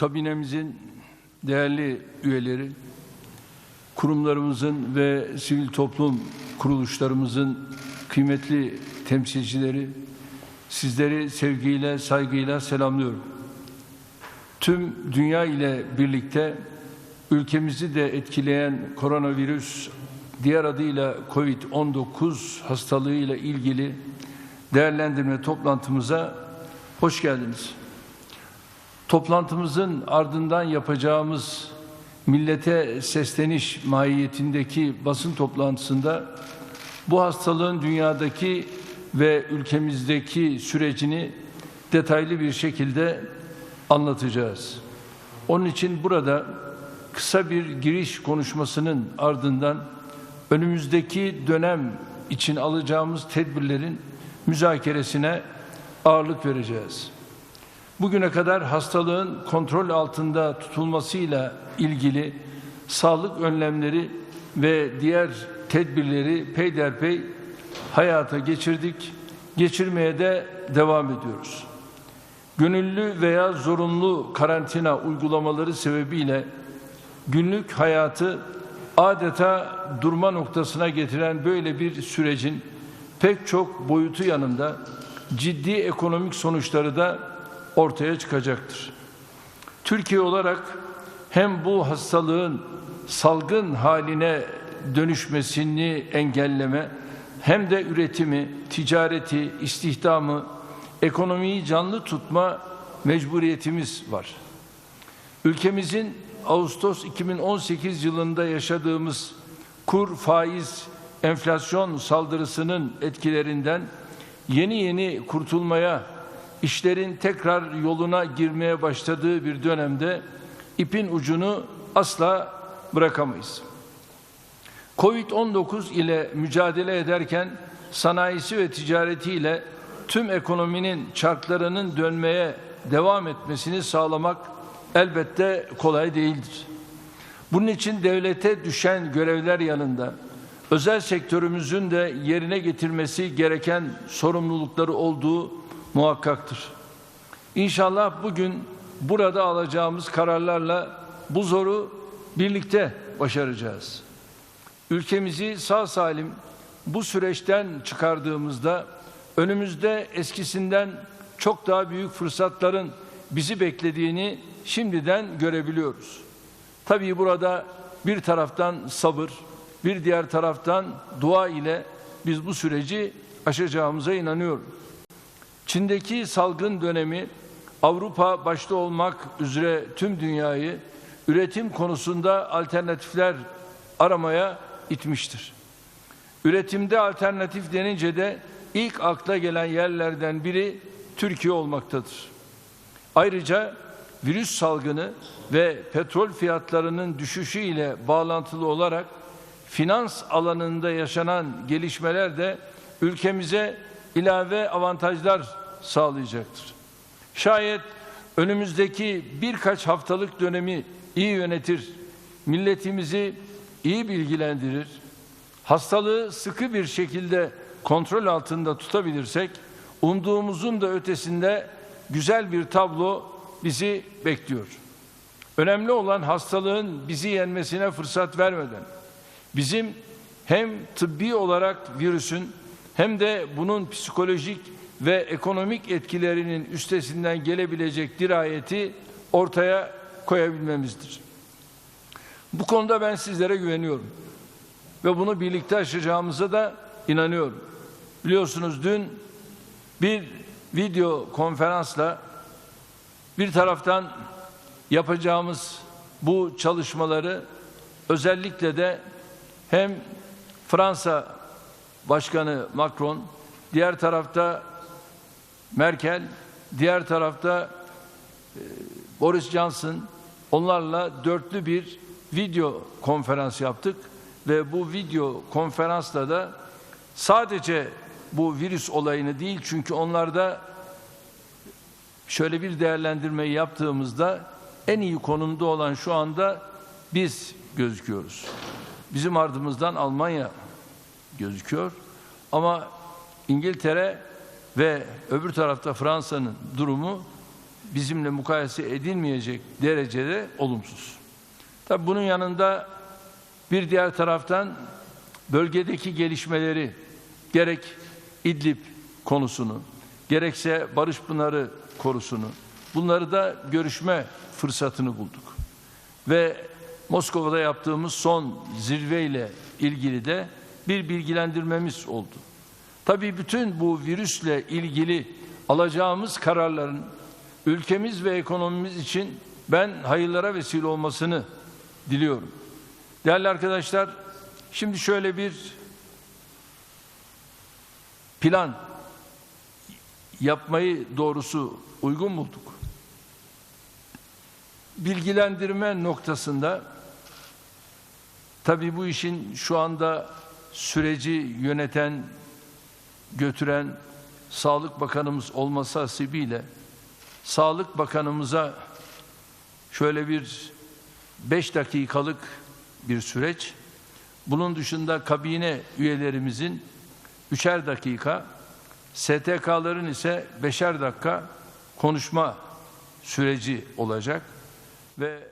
kabinemizin değerli üyeleri, kurumlarımızın ve sivil toplum kuruluşlarımızın kıymetli temsilcileri, sizleri sevgiyle, saygıyla selamlıyorum. Tüm dünya ile birlikte ülkemizi de etkileyen koronavirüs, diğer adıyla COVID-19 hastalığıyla ilgili değerlendirme toplantımıza hoş geldiniz. Toplantımızın ardından yapacağımız millete sesleniş mahiyetindeki basın toplantısında bu hastalığın dünyadaki ve ülkemizdeki sürecini detaylı bir şekilde anlatacağız. Onun için burada kısa bir giriş konuşmasının ardından önümüzdeki dönem için alacağımız tedbirlerin müzakeresine ağırlık vereceğiz. Bugüne kadar hastalığın kontrol altında tutulmasıyla ilgili sağlık önlemleri ve diğer tedbirleri peyderpey hayata geçirdik, geçirmeye de devam ediyoruz. Gönüllü veya zorunlu karantina uygulamaları sebebiyle günlük hayatı adeta durma noktasına getiren böyle bir sürecin pek çok boyutu yanında ciddi ekonomik sonuçları da ortaya çıkacaktır. Türkiye olarak hem bu hastalığın salgın haline dönüşmesini engelleme hem de üretimi, ticareti, istihdamı, ekonomiyi canlı tutma mecburiyetimiz var. Ülkemizin Ağustos 2018 yılında yaşadığımız kur, faiz, enflasyon saldırısının etkilerinden yeni yeni kurtulmaya, işlerin tekrar yoluna girmeye başladığı bir dönemde ipin ucunu asla bırakamayız. Covid-19 ile mücadele ederken sanayisi ve ticaretiyle tüm ekonominin çarklarının dönmeye devam etmesini sağlamak elbette kolay değildir. Bunun için devlete düşen görevler yanında özel sektörümüzün de yerine getirmesi gereken sorumlulukları olduğu muhakkaktır. İnşallah bugün burada alacağımız kararlarla bu zoru birlikte başaracağız. Ülkemizi sağ salim bu süreçten çıkardığımızda önümüzde eskisinden çok daha büyük fırsatların bizi beklediğini şimdiden görebiliyoruz. Tabii burada bir taraftan sabır, bir diğer taraftan dua ile biz bu süreci aşacağımıza inanıyorum. Çin'deki salgın dönemi Avrupa başta olmak üzere tüm dünyayı üretim konusunda alternatifler aramaya itmiştir. Üretimde alternatif denince de ilk akla gelen yerlerden biri Türkiye olmaktadır. Ayrıca virüs salgını ve petrol fiyatlarının düşüşü ile bağlantılı olarak finans alanında yaşanan gelişmeler de ülkemize ilave avantajlar sağlayacaktır. Şayet önümüzdeki birkaç haftalık dönemi iyi yönetir, milletimizi iyi bilgilendirir, hastalığı sıkı bir şekilde kontrol altında tutabilirsek, umduğumuzun da ötesinde güzel bir tablo bizi bekliyor. Önemli olan hastalığın bizi yenmesine fırsat vermeden, bizim hem tıbbi olarak virüsün hem de bunun psikolojik ve ekonomik etkilerinin üstesinden gelebilecek dirayeti ortaya koyabilmemizdir. Bu konuda ben sizlere güveniyorum ve bunu birlikte aşacağımıza da inanıyorum. Biliyorsunuz dün bir video konferansla bir taraftan yapacağımız bu çalışmaları özellikle de hem Fransa Başkanı Macron, diğer tarafta Merkel, diğer tarafta e, Boris Johnson onlarla dörtlü bir video konferans yaptık ve bu video konferansla da sadece bu virüs olayını değil çünkü onlarda şöyle bir değerlendirmeyi yaptığımızda en iyi konumda olan şu anda biz gözüküyoruz. Bizim ardımızdan Almanya gözüküyor. Ama İngiltere ve öbür tarafta Fransa'nın durumu bizimle mukayese edilmeyecek derecede olumsuz. Tabi bunun yanında bir diğer taraftan bölgedeki gelişmeleri gerek İdlib konusunu gerekse Barış Pınarı korusunu bunları da görüşme fırsatını bulduk. Ve Moskova'da yaptığımız son zirveyle ilgili de bir bilgilendirmemiz oldu. Tabii bütün bu virüsle ilgili alacağımız kararların ülkemiz ve ekonomimiz için ben hayırlara vesile olmasını diliyorum. Değerli arkadaşlar, şimdi şöyle bir plan yapmayı doğrusu uygun bulduk. Bilgilendirme noktasında tabii bu işin şu anda süreci yöneten, götüren Sağlık Bakanımız olması hasebiyle Sağlık Bakanımıza şöyle bir beş dakikalık bir süreç, bunun dışında kabine üyelerimizin üçer dakika, STK'ların ise beşer dakika konuşma süreci olacak ve